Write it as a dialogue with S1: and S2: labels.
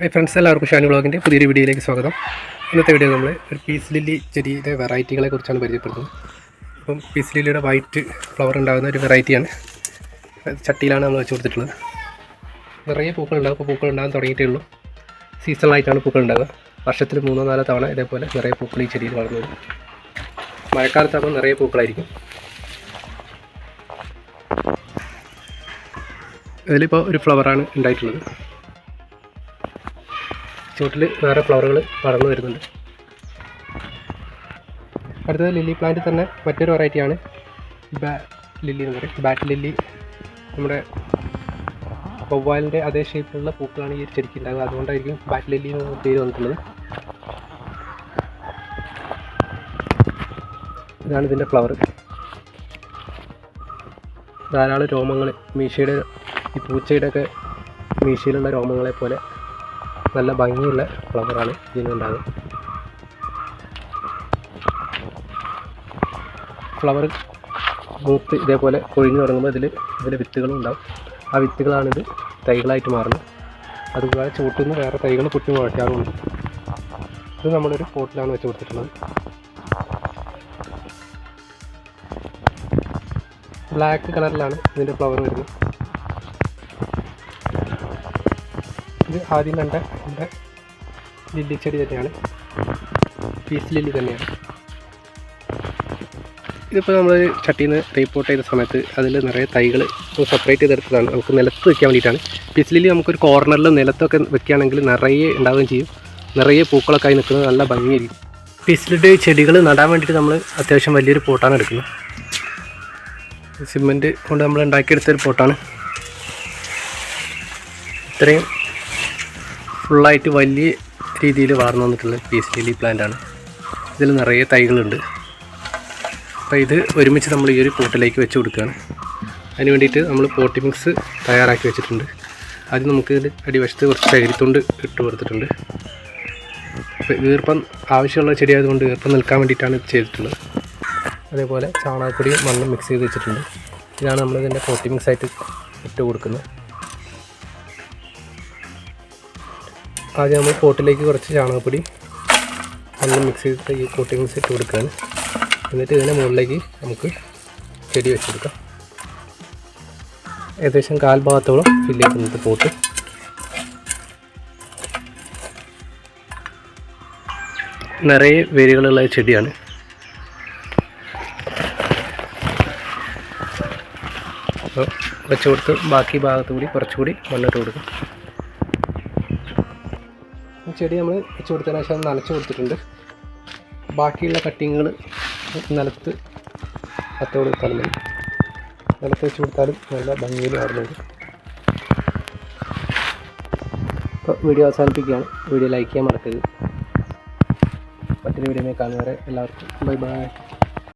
S1: Hi friends എല്ലാവർക്കും ഷാനി ബ്ലോഗിന്റെ പുതിയൊരു വീഡിയോയിലേക്ക് സ്വാഗതം. ഇന്നത്തെ വീഡിയോ നമ്മൾ ഒരു പീസ് ലില്ലി ചെടിയുടെ വെറൈറ്റികളെ കുറിച്ചാണ് പരിചയപ്പെടുന്നത് അപ്പം പീസ് ലില്ലിയുടെ വൈറ്റ് ഫ്ലവർ ഉണ്ടാകുന്ന ഒരു വെറൈറ്റിയാണ്. ചട്ടിയിലാണ് നമ്മൾ വെച്ച് കൊടുത്തിട്ടുള്ളത്. നിറയെ പൂക്കൾ ഉണ്ടാകും. അപ്പോൾ പൂക്കൾ ഉണ്ടാകാൻ തുടങ്ങിയിട്ടേ ഉള്ളൂ. സീസണലായിട്ടാണ് പൂക്കൾ ഉണ്ടാകുക. വർഷത്തിൽ മൂന്നോ നാലോ തവണ ഇതേപോലെ നിറയെ പൂക്കൾ ഈ ചെടിയിൽ വളർന്നു വരും മഴക്കാലത്താകുമ്പോൾ നിറയെ പൂക്കളായിരിക്കും. ഇതിലിപ്പോൾ ഒരു ഫ്ലവറാണ് ഉണ്ടായിട്ടുള്ളത്. ചുവട്ടിൽ വേറെ ഫ്ലവറുകൾ വളർന്നു വരുന്നുണ്ട്. അടുത്തത് ലില്ലി പ്ലാന്റ് തന്നെ മറ്റൊരു വെറൈറ്റിയാണ് ബാ ലില്ലി എന്ന് പറയും. Bat lily. നമ്മുടെ വവ്വാലിന്റെ അതേ ഷേപ്പിലുള്ള പൂക്കളാണ് ഈ ചെടിക്ക് ഉണ്ടാകുക അതുകൊണ്ടായിരിക്കും ബാറ്റ് ലില്ലി എന്ന് പേര് വന്നിട്ടുള്ളത്. ഇതാണ് ഇതിന്റെ ഫ്ലവർ ധാരാളം രോമങ്ങൾ മീശയുടെ ഈ പൂച്ചയുടെ ഒക്കെ മീശയിലുള്ള രോമങ്ങളെ പോലെ നല്ല ഭംഗിയുള്ള ഫ്ലവറാണ് ഇതിനുണ്ടാകും ഫ്ലവർ മൂത്ത് ഇതേപോലെ കൊഴിഞ്ഞു തുടങ്ങുമ്പോൾ ഇതിൽ ഇതിൽ വിത്തുകളും ഉണ്ടാവും. ആ വിത്തുകളാണിത് തൈകളായിട്ട് മാറുന്നത്. അതുപോലെ ചുവട്ടിൽ നിന്ന് വേറെ തൈകൾ പൊട്ടി മുളയ്ക്കാറുണ്ട് ഇത് നമ്മളൊരു പോട്ടിലാണ് വെച്ച് കൊടുത്തിട്ടുള്ളത്. ബ്ലാക്ക് കളറിലാണ് ഇതിന്റെ ഫ്ലവർ വരുന്നത്. ആദ്യം കണ്ട നമ്മുടെ ലില്ലി ചെടി തന്നെയാണ്. പീസ് ലില്ലി തന്നെയാണ്. ഇതിപ്പോൾ നമ്മൾ ചട്ടിയിൽ നിന്ന് റീപ്പോർട്ട് ചെയ്ത സമയത്ത് അതിൽ നിറയെ തൈകൾ സെപ്പറേറ്റ് ചെയ്തെടുത്തതാണ്. നമുക്ക് നിലത്ത് വെക്കാൻ വേണ്ടിയിട്ടാണ്. പീസ് ലില്ലി നമുക്കൊരു കോർണറിൽ നിലത്തൊക്കെ വെക്കുകയാണെങ്കിൽ നിറയെ ഉണ്ടാവുകയും ചെയ്യും. നിറയെ പൂക്കളൊക്കെ ആയി നിൽക്കുന്നത് നല്ല ഭംഗിയായിരിക്കും. പീസ് ലില്ലി ചെടികൾ നടാൻ വേണ്ടിയിട്ട് നമ്മൾ അത്യാവശ്യം വലിയൊരു പോട്ടാണ് എടുക്കുന്നത്. സിമെന്റ് കൊണ്ട് നമ്മൾ ഉണ്ടാക്കിയെടുത്തൊരു പോട്ടാണ്. ഇത്രയും ഫുള്ളായിട്ട് വലിയ രീതിയിൽ വളർന്നു വന്നിട്ടുള്ള പീസ് ലില്ലി പ്ലാന്റ് ആണ്. ഇതിൽ നിറയെ തൈകളുണ്ട്. അപ്പോൾ ഇത് ഒരുമിച്ച് നമ്മൾ ഈ ഒരു പോട്ടിലേക്ക് വെച്ച് കൊടുക്കുകയാണ്. അതിന് വേണ്ടിയിട്ട് നമ്മൾ പോട്ടി മിക്സ് തയ്യാറാക്കി വെച്ചിട്ടുണ്ട്. ആദ്യം നമുക്ക് ഇതിന്റെ അടിവശത്ത് കുറച്ച് ചകിരിത്തൊണ്ട് ഇട്ട് കൊടുത്തിട്ടുണ്ട്. അപ്പോൾ ഈർപ്പം ആവശ്യമുള്ള ചെടി ആയതുകൊണ്ട് ഈർപ്പം നിൽക്കാൻ വേണ്ടിയിട്ടാണ് ഇത് ചെയ്തിട്ടുള്ളത്. അതേപോലെ ചാണകപ്പൊടിയും മണ്ണും മിക്സ് ചെയ്ത് വെച്ചിട്ടുണ്ട്. ഇതാണ് നമ്മൾ നമ്മളിതിന്റെ പോട്ടി മിക്സ് ആയിട്ട് ഇട്ട് കൊടുക്കുന്നത്. ആദ്യം നമ്മൾ പോട്ടിലേക്ക് കുറച്ച് ചാണകപ്പൊടി നല്ല മിക്സ് ചെയ്തിട്ട് ഈ കോട്ടിംഗ് മിക്സ് ഇട്ട് കൊടുക്കുകയാണ്. എന്നിട്ട് ഇതിന്റെ മുകളിലേക്ക് നമുക്ക് ചെടി വെച്ച് കൊടുക്കാം. ഏകദേശം കാൽ ഭാഗത്തോളം ഫില്ല് ചെയ്യുന്നത് പോട്ട്. നിറയെ വേരുകളുള്ള ചെടിയാണ്. അപ്പോൾ വെച്ച് കൊടുത്ത് ബാക്കി ഭാഗത്തുകൂടി കുറച്ചുകൂടി മണ്ണിട്ട് കൊടുക്കും. ചെടി നമ്മൾ വെച്ച് കൊടുത്തതിന് ശേഷം നനച്ച് കൊടുത്തിട്ടുണ്ട്. ബാക്കിയുള്ള കട്ടിങ്ങുകൾ നിലത്ത് പത്ത് കൊടുത്താലും മതി നിലത്ത് വെച്ച് കൊടുത്താലും നല്ല ഭംഗിയിൽ വളർന്നുണ്ട് അപ്പോൾ വീഡിയോ അവസാനിപ്പിക്കുകയാണ്. വീഡിയോ ലൈക്ക് ചെയ്യാൻ മറക്കരുത്. മറ്റൊരു വീഡിയോ കാണുന്നവരെ എല്ലാവർക്കും ബൈ ബൈ